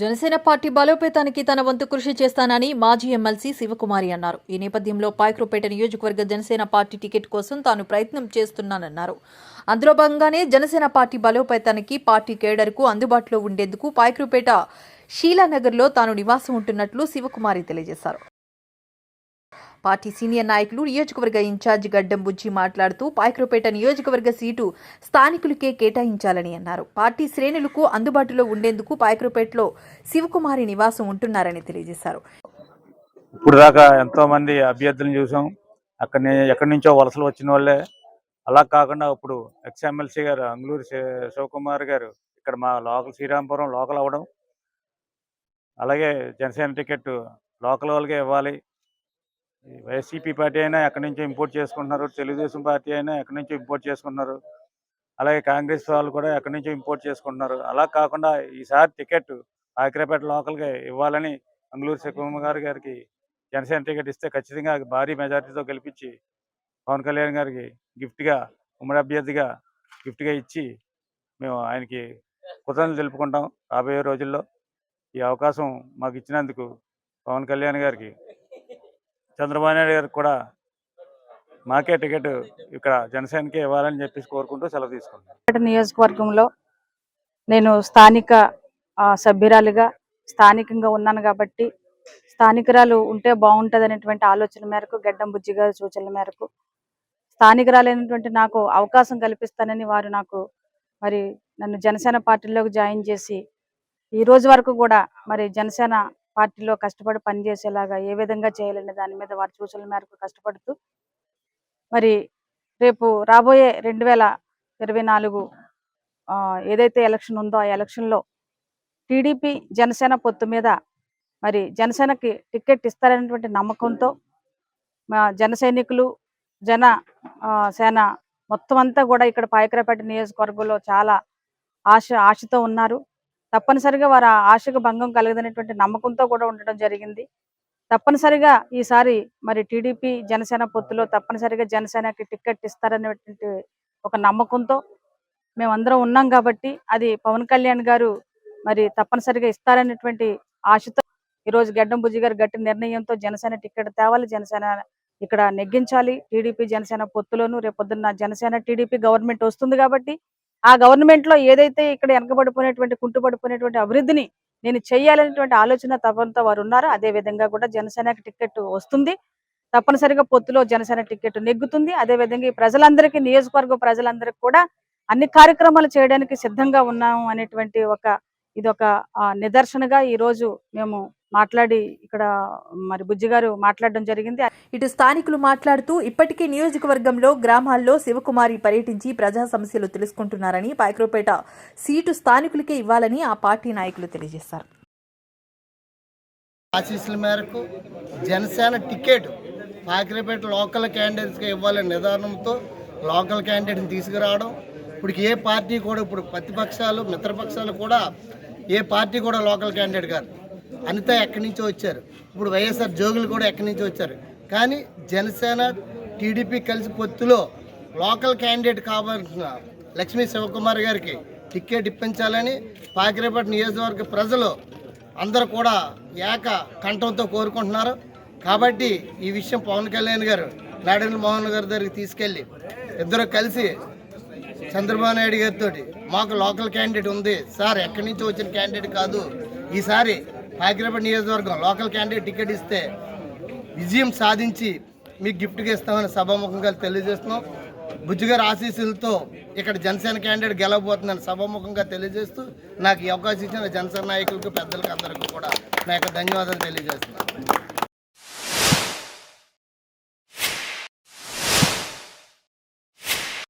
Janasena party బలోపేతానికి తన వంతు కృషి చేస్తానని మాజీ ఎమ్మెల్సీ శివకుమారి అన్నారు. ఈ నేపథ్యంలో పాయక్రోపేట నియోజకవర్గ జనసేన పార్టీ టికెట్ కోసం తాను ప్రయత్నం చేస్తున్నానన్నారు. అందులో భాగంగానే జనసేన పార్టీ బలోపేతానికి పార్టీ కేడర్కు అందుబాటులో ఉండేందుకు పాయక్రోపేట షీలానగర్లో తాను నివాసం ఉంటున్నట్లు శివకుమారి తెలియజేశారు. పార్టీ సీనియర్ నాయకులు నియోజకవర్గ ఇన్ఛార్జ్ గడ్డం బుజ్జి మాట్లాడుతూ పాయక్రోపేట నియోజకవర్గ సీటు స్థానికులకే కేటాయించాలని అన్నారు. పార్టీ శ్రేణులకు అందుబాటులో ఉండేందుకు పాయక్రోపేటలో శివకుమారి నివాసం ఉంటున్నారని తెలియజేశారు. ఇప్పుడు దాకా ఎంతో మంది అభ్యర్థులను చూసాం. అక్కడి ఎక్కడి నుంచో వలసలు వచ్చిన వాళ్ళే. అలా కాకుండా ఇప్పుడు ఎక్స్ఎమ్మెల్సీ గారు అంగులూరు శివకుమార్ గారు ఇక్కడ మా లోకల్ శ్రీరాంపురం లోకల్ అవ్వడం. అలాగే జనసేన టికెట్ లోకల్ వాళ్ళకే ఇవ్వాలి. వైసీపీ పార్టీ అయినా ఎక్కడి నుంచో ఇంపోర్ట్ చేసుకుంటున్నారు తెలుగుదేశం పార్టీ అయినా ఎక్కడి నుంచో ఇంపోర్ట్ చేసుకుంటున్నారు అలాగే కాంగ్రెస్ వాళ్ళు కూడా ఎక్కడి నుంచో ఇంపోర్ట్ చేసుకుంటున్నారు. అలా కాకుండా ఈసారి టికెట్ ఆకిరేపేట లోకల్గా ఇవ్వాలని అంగులూరు శివకుమార్ గారికి జనసేన టికెట్ ఇస్తే ఖచ్చితంగా భారీ మెజార్టీతో గెలిపించి పవన్ కళ్యాణ్ గారికి గిఫ్ట్గా ఉమ్మడి అభ్యర్థిగా గిఫ్ట్గా ఇచ్చి మేము ఆయనకి కృతజ్ఞతలు తెలుపుకుంటాం రాబోయే రోజుల్లో. ఈ అవకాశం మాకు ఇచ్చినందుకు పవన్ కళ్యాణ్ గారికి చంద్రబాబు నాయుడు గారికి కూడా మాకే టికెట్ ఇక్కడ జనసేనకే ఇవ్వాలని చెప్పేసి కోరుకుంటూ సెలవు తీసుకుంటాం నియోజకవర్గంలో నేను స్థానిక ఆ, స్థానికంగా ఉన్నాను కాబట్టి స్థానికురాలు ఉంటే బాగుంటుంది అనేటువంటి ఆలోచన మేరకు గడ్డం బుజ్జి గారి సూచనల మేరకు స్థానికురాలైనటువంటి నాకు అవకాశం కల్పిస్తానని వారు నాకు మరి నన్ను జనసేన పార్టీలోకి జాయిన్ చేసి ఈ రోజు వరకు కూడా మరి జనసేన పార్టీలో కష్టపడి పనిచేసేలాగా ఏ విధంగా చేయాలనే దాని మీద వారి సూచనల మేరకు కష్టపడుతూ మరి రేపు రాబోయే రెండు వేల ఇరవై నాలుగు ఆ, ఏదైతే ఎలక్షన్ ఉందో ఆ ఎలక్షన్లో టీడీపీ జనసేన పొత్తు మీద మరి జనసేనకి టికెట్ ఇస్తారనేటువంటి నమ్మకంతో మా జన సైనికులు జన ఆ, సేన మొత్తం అంతా కూడా ఇక్కడ పాయకరపేట నియోజకవర్గంలో చాలా ఆశ ఆశతో ఉన్నారు. తప్పనిసరిగా వారి ఆశకు భంగం కలగదనేటువంటి నమ్మకంతో కూడా ఉండడం జరిగింది. తప్పనిసరిగా ఈసారి మరి టీడీపీ జనసేన పొత్తులో తప్పనిసరిగా జనసేనకి టికెట్ ఇస్తారనేటువంటి ఒక నమ్మకంతో మేమందరం ఉన్నాం కాబట్టి అది పవన్ కళ్యాణ్ గారు మరి తప్పనిసరిగా ఇస్తారనేటువంటి ఆశతో ఈరోజు గడ్డం బుజ్జి గారు గట్టి నిర్ణయంతో జనసేన టికెట్ తేవాలి జనసేన ఇక్కడ నెగ్గించాలి. టీడీపీ జనసేన పొత్తులోను రేపొద్దున్న జనసేన టీడీపీ గవర్నమెంట్ వస్తుంది కాబట్టి ఆ గవర్నమెంట్లో ఏదైతే ఇక్కడ వెనకబడిపోయినటువంటి కుంటుపడిపోయినటువంటి అభివృద్ధిని నేను చేయాలనేటువంటి ఆలోచన తపంతో వారు ఉన్నారు అదే విధంగా కూడా జనసేనకి టికెట్ వస్తుంది. తప్పనిసరిగా పొత్తులో జనసేన టికెట్ నెగ్గుతుంది. అదే విధంగా ఈ ప్రజలందరికీ నియోజకవర్గ ప్రజలందరికీ కూడా అన్ని కార్యక్రమాలు చేయడానికి సిద్ధంగా ఉన్నాము అనేటువంటి ఒక ఇది ఒక ఆ, నిదర్శనగా ఈ రోజు మేము మాట్లాడి ఇక్కడ మరి బుజ్జి గారు మాట్లాడడం జరిగింది. ఇటు స్థానికులు మాట్లాడుతూ ఇప్పటికే నియోజకవర్గంలో గ్రామాల్లో శివకుమారి పర్యటించి ప్రజా సమస్యలు తెలుసుకుంటున్నారని పాయక్రోపేట సీటు స్థానికులకే ఇవ్వాలని ఆ పార్టీ నాయకులు తెలియజేశారు. ఆశీస్సుల మేరకు జనసేన టికెట్ పాకిరేపేట లోకల్ క్యాండిడేట్స్కి ఇవ్వాలనే నిర్ధారణంతో లోకల్ క్యాండిడేట్ని తీసుకురావడం. ఇప్పుడు ఏ పార్టీ కూడా ఇప్పుడు ప్రతిపక్షాలు మిత్రపక్షాలు కూడా ఏ పార్టీ కూడా లోకల్ క్యాండిడేట్ కాదు. అనిత ఎక్కడి నుంచో వచ్చారు. ఇప్పుడు వైఎస్ఆర్ జోగులు కూడా ఎక్కడి నుంచో వచ్చారు. కానీ జనసేన టీడీపీ కలిసి పొత్తులో లోకల్ క్యాండిడేట్ కావాల్సిన లక్ష్మీ శివకుమార్ గారికి టిక్కెట్ ఇప్పించాలని పాకిరేపేట నియోజకవర్గ ప్రజలు అందరూ కూడా ఏక కంఠంతో కోరుకుంటున్నారు. కాబట్టి ఈ విషయం పవన్ కళ్యాణ్ గారు నారాయణ మోహన్ గారి దగ్గరికి తీసుకెళ్ళి ఇద్దరు కలిసి చంద్రబాబు నాయుడు గారితో మాకు లోకల్ క్యాండిడేట్ ఉంది. సార్ ఎక్కడి నుంచి వచ్చిన క్యాండిడేట్ కాదు. ఈసారి హైదరాబాద్ నియోజకవర్గం లోకల్ క్యాండిడేట్ టికెట్ ఇస్తే విజయం సాధించి మీకు గిఫ్ట్గా ఇస్తామని సభాముఖంగా తెలియజేస్తున్నాం. బుజ్జిగారు ఆశీస్సులతో ఇక్కడ జనసేన క్యాండిడేట్ గెలవబోతుందని సభాముఖంగా తెలియజేస్తూ నాకు ఈ అవకాశం ఇచ్చిన జనసేన నాయకులకు పెద్దలకు అందరికీ కూడా నా యొక్క ధన్యవాదాలు తెలియజేస్తున్నాను.